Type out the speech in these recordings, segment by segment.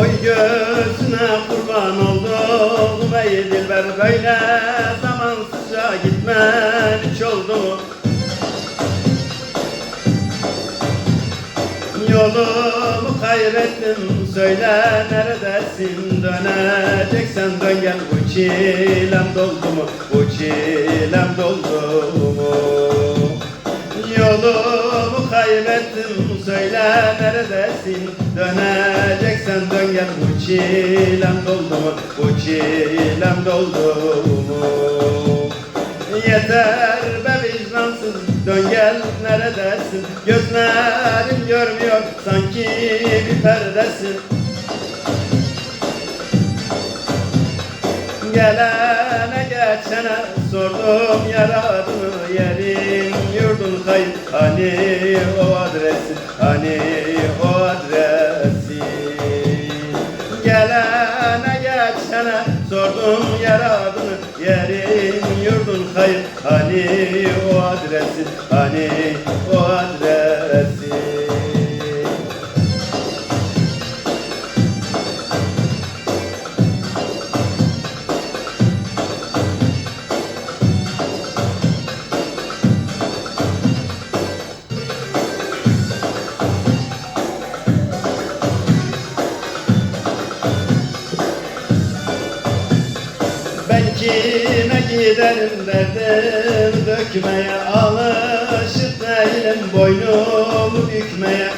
gözüne kurban oldum Ey dilber böyle zamansızca gitmen hiç oldu mu? Yolumu kaybettim söyle neredesin döneceksen dön gel bu çilem doldu mu bu çilem doldu mu Kaybettim söyle neredesin? Döneceksen dön gel bu çilem doldu mu? Bu çilem doldu mu? Yeter be vicdansız dön gel neredesin? Gözlerim görmüyor sanki bir perdesin. Gelene geçene sordum yaradını yerin yurdun kayıp Hani o adresi hani o adresi. Gelene geçene sordum yaradını yerin yurdun kayıp Hani o adresi hani o adresi giderim derdim dökmeye Alışık değilim boynumu bükmeye.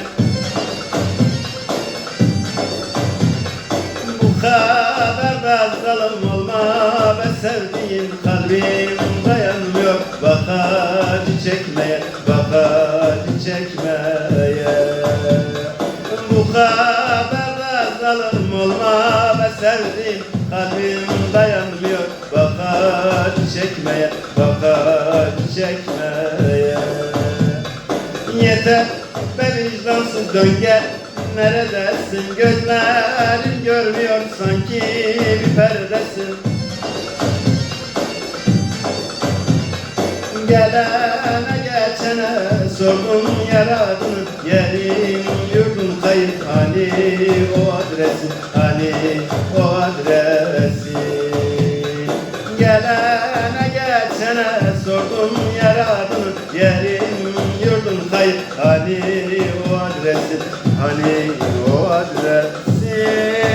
Bu kadar da zalim olma be sevdiğim kalbim dayanmıyor Bak acı çekmeye, zalim olma be sevdiğim kalbim dayanmıyor. Bak acı çekmeye, bak acı çekmeye. Yeter be vicdansız dön gel Neredesin? Gözlerin görmüyor sanki bir perdesin. Gelene geçene sordum yaradını hani o adresi Gelene geçene sordum Yerin yurdun kayıp hani o adresi Hani o adresi